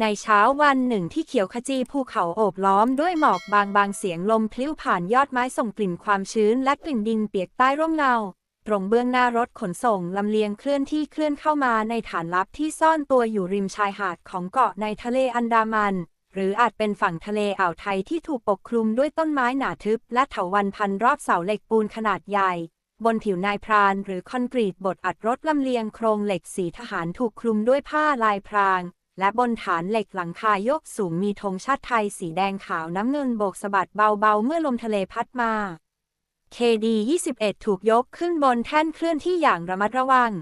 ในเช้าวันหนึ่งที่เขียวขจีภูเขาโอบล้อมด้วยหมอกบางบางเสียงลมพลิ้วผ่านยอดไม้ส่งกลิ่นความชื้นและกลิ่นดินเปียกใต้ร่มเงา ตรงเบื้องหน้ารถขนส่งลำเลียงเคลื่อนที่เคลื่อนเข้ามาในฐานลับที่ซ่อนตัวอยู่ริมชายหาดของเกาะในทะเลอันดามัน หรืออาจเป็นฝั่งทะเลอ่าวไทยที่ถูกปกคลุมด้วยต้นไม้หนาทึบและเถาวัลย์พันรอบเสาเหล็กปูนขนาดใหญ่ บนผิวนายพรานหรือคอนกรีตบดอัดรถลำเลียงโครงเหล็กสีทหารถูกคลุมด้วยผ้าลายพราง และบนฐานเหล็กหลังคายกสูงมีธงชาติไทยสีแดงขาวน้ำเงินโบกสะบัดเบาๆ เมื่อลมทะเลพัดมา KD 21 ถูกยกขึ้นบนแท่นเคลื่อนที่อย่างระมัดระวัง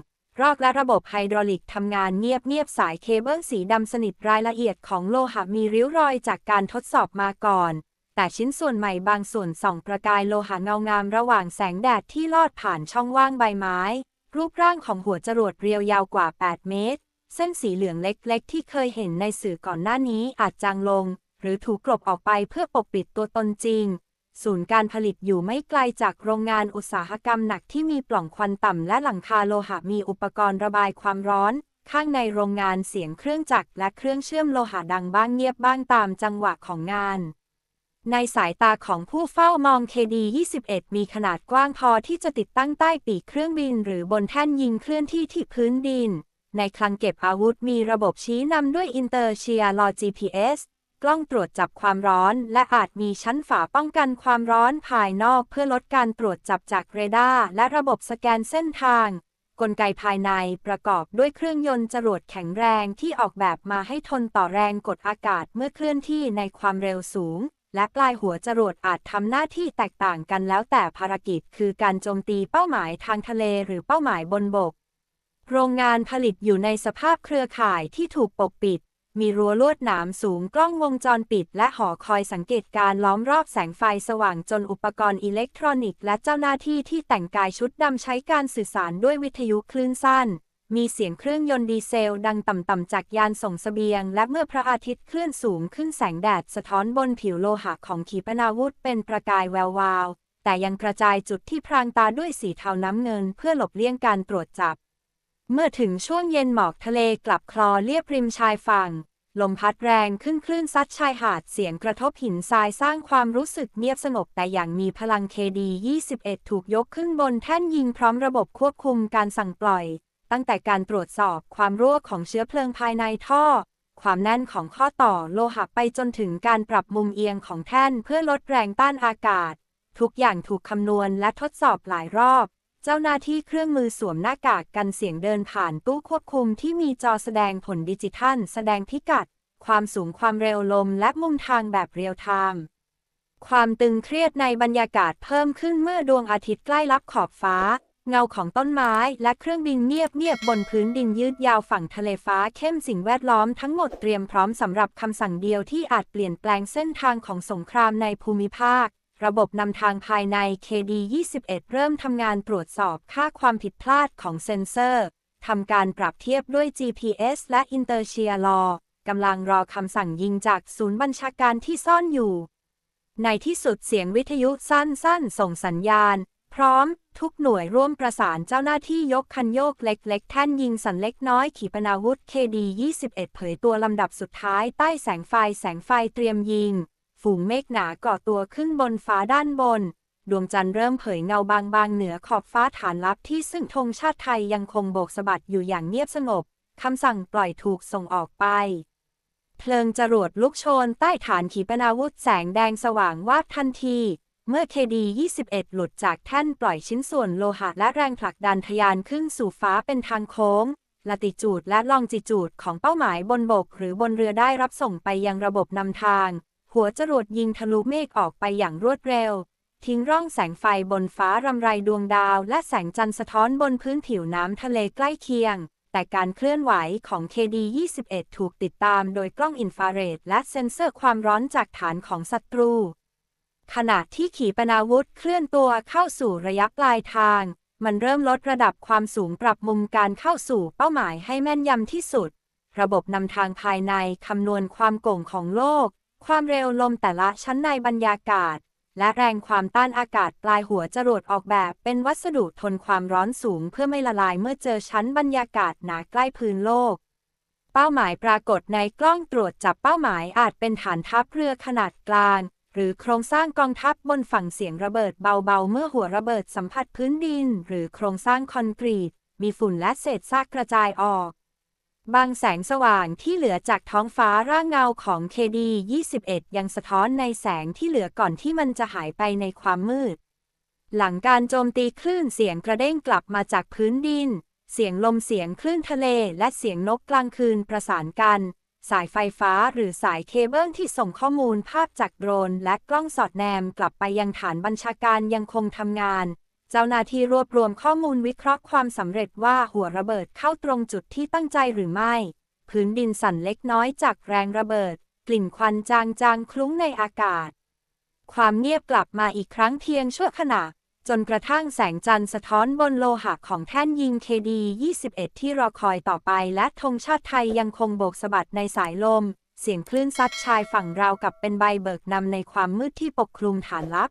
รอกและระบบไฮดรอลิกทำงานเงียบๆสายเคเบิลสีดำสนิทรายละเอียดของโลหะมีริ้วรอยจากการทดสอบมาก่อน แต่ชิ้นส่วนใหม่บางส่วนส่องประกายโลหะเงางามระหว่างแสงแดดที่ลอดผ่านช่องว่างใบไม้ รูปร่างของหัวจรวดเรียวยาวกว่า 8 เมตร เส้นสีเหลืองเล็กๆ ที่เคยเห็นในสื่อก่อนหน้านี้อาจจางลง หรือถูกกลบออกไปเพื่อปกปิดตัวตนจริง ศูนย์การผลิตอยู่ไม่ไกลจากโรงงานอุตสาหกรรมหนักที่มีปล่องควันต่ำและหลังคาโลหะมีอุปกรณ์ระบายความร้อนข้างในโรงงานเสียงเครื่องจักรและเครื่องเชื่อมโลหะดังบ้างเงียบบ้างตามจังหวะของงาน ในสายตาของผู้เฝ้ามอง KD-21 มีขนาดกว้างพอที่จะติดตั้งใต้ปีกเครื่องบิน หรือบนแท่นยิงเคลื่อนที่ที่พื้นดิน ในคลังเก็บอาวุธมีระบบชี้นำด้วย Inter s h e a r อ GPS กล้องตรวจจับความร้อน และอาจมีชั้นฝาป้องกันความร้อนภายนอกเพื่อลดการตรวจจับจากเรดาร์และระบบสแกนเส้นทาง กลไกภายในประกอบด้วยเครื่องยนต์จรวดแข็งแรงที่ออกแบบมาให้ทนต่อแรงกดอากาศเมื่อเคลื่อนที่ในความเร็วสูง และปลายหัวจรวดอาจทำหน้าที่แตกต่างกันแล้วแต่ภารกิจคือการโจมตีเป้าหมายทางทะเลหรือเป้าหมายบนบก โรงงานผลิตอยู่ในสภาพเครือข่ายที่ถูกปกปิด มีรั้วลวดหนามสูงกล้องวงจรปิด และหอคอยสังเกตการล้อมรอบแสงไฟสว่างจนอุปกรณ์อิเล็กทรอนิกส์และเจ้าหน้าที่ที่แต่งกายชุดดำใช้การสื่อสารด้วยวิทยุคลื่นสั้น มีเสียงเครื่องยนต์ดีเซลดังต่ำๆจากยานส่งเสบียง และเมื่อพระอาทิตย์เคลื่อนสูงขึ้นแสงแดดสะท้อนบนผิวโลหะของขีปนาวุธเป็นประกายแวววาว แต่ยังกระจายจุดที่พรางตาด้วยสีเทาน้ำเงินเพื่อหลบเลี่ยงการตรวจจับ เมื่อถึงช่วงเย็นหมอกทะเลกลับคลอเลียบริมชายฝั่ง ลมพัดแรงขึ้นคลื่นซัดชายหาดเสียงกระทบหินทรายสร้างความรู้สึกเงียบสงบแต่อย่างมีพลัง KD 21ถูกยกขึ้นบนแท่นยิงพร้อมระบบควบคุมการสั่งปล่อย ตั้งแต่การตรวจสอบความรั่วของเชื้อเพลิงภายในท่อ ความแน่นของข้อต่อโลหะไปจนถึงการปรับมุมเอียงของแท่นเพื่อลดแรงต้านอากาศ ทุกอย่างถูกคำนวณและทดสอบหลายรอบ เจ้าหน้าที่เครื่องมือสวมหน้ากากกันเสียงเดินผ่านตู้ควบคุมที่มีจอแสดงผลดิจิทัล แสดงพิกัด ความสูงความเร็วลมและมุมทางแบบเรียลไทม์ความตึงเครียดในบรรยากาศเพิ่มขึ้นเมื่อดวงอาทิตย์ใกล้ลับขอบฟ้า เงาของต้นไม้และเครื่องบินเงียบเงียบบนพื้นดินยืดยาวฝั่งทะเลฟ้าเข้มสิ่งแวดล้อมทั้งหมดเตรียมพร้อมสำหรับคำสั่งเดียวที่อาจเปลี่ยนแปลงเส้นทางของสงครามในภูมิภาค ระบบนำทางภายใน KD-21 เริ่มทำงานตรวจสอบค่าความผิดพลาดของเซ็นเซอร์ทำการปรับเทียบด้วย GPS และ i n t e r s h e a r กำลังรอคำสั่งยิงจากศูนย์บัญชาการที่ซ่อนอยู่ ในที่สุดเสียงวิทยุสั้นๆส่งสัญญาณ พร้อม ทุกหน่วยร่วมประสานเจ้าหน้าที่ยกคันโยกเล็ก ๆ แท่นยิงสันเล็กน้อยขีปนาวุธ KD-21 เผยตัวลำดับสุดท้ายใต้แสงไฟแสงไฟเตรียมยิง ฝูงเมฆหนาก่อตัวขึ้นบนฟ้าด้านบน ดวงจันทร์เริ่มเผยเงาบางๆเหนือขอบฟ้าฐานลับที่ซึ่งธงชาติไทยยังคงโบกสะบัดอยู่อย่างเงียบสงบคำสั่งปล่อยถูกส่งออกไป เพลิงจรวดลุกโชนใต้ฐานขีปนาวุธแสงแดงสว่างวาบทันที เมื่อ KD-21 หลุดจากแท่นปล่อยชิ้นส่วนโลหะและแรงผลักดันทะยานขึ้นสู่ฟ้าเป็นทางโค้ง ลติจูดและลองจิจูดของเป้าหมายบนบก หรือบนเรือได้รับส่งไปยังระบบนำทาง หัวจรวดยิงทะลุเมฆออกไปอย่างรวดเร็ว ทิ้งร่องแสงไฟบนฟ้ารำไรดวงดาว และแสงจันทร์สะท้อนบนพื้นผิวน้ำทะเลใกล้เคียง แต่การเคลื่อนไหวของ KD-21 ถูกติดตามโดยกล้องอินฟราเรดและเซ็นเซอร์ความร้อนจากฐานของศัตรู ขณะที่ขีปนาวุธเคลื่อนตัวเข้าสู่ระยะปลายทาง มันเริ่มลดระดับความสูงปรับมุมการเข้าสู่เป้าหมายให้แม่นยำที่สุด ระบบนำทางภายในคำนวณความโก่งของโลก ความเร็วลมแต่ละชั้นในบรรยากาศ และแรงความต้านอากาศปลายหัวจรวดออกแบบเป็นวัสดุทนความร้อนสูงเพื่อไม่ละลายเมื่อเจอชั้นบรรยากาศหนาใกล้พื้นโลกเป้าหมายปรากฏในกล้องตรวจจับเป้าหมายอาจเป็นฐานทัพเรือขนาดกลาง หรือโครงสร้างกองทัพบนฝั่งเสียงระเบิดเบาๆ เมื่อหัวระเบิดสัมผัสพื้นดิน หรือโครงสร้างคอนกรีต มีฝุ่นและเศษซากกระจายออก บางแสงสว่างที่เหลือจากท้องฟ้าร่างเงาของ KD-21 ยังสะท้อนในแสงที่เหลือก่อนที่มันจะหายไปในความมืด หลังการโจมตีคลื่นเสียงกระเด้งกลับมาจากพื้นดิน เสียงลมเสียงคลื่นทะเลและเสียงนกกลางคืนประสานกัน สายไฟฟ้าหรือสายเคเบิลที่ส่งข้อมูลภาพจากโดรน และกล้องสอดแนมกลับไปยังฐานบัญชาการยังคงทำงาน เจ้าหน้าที่รวบรวมข้อมูลวิเคราะห์ความสำเร็จว่าหัวระเบิดเข้าตรงจุดที่ตั้งใจหรือไม่ พื้นดินสั่นเล็กน้อยจากแรงระเบิด กลิ่นควันจางๆคลุ้งในอากาศ ความเงียบกลับมาอีกครั้งเพียงชั่วขณะ จนกระทั่งแสงจันทร์สะท้อนบนโลหะของแท่นยิง KD-21 ที่รอคอยต่อไปและธงชาติไทยยังคงโบกสะบัดในสายลม เสียงคลื่นซัดชายฝั่งราวกับเป็นใบเบิกนำในความมืดที่ปกคลุมฐานลับ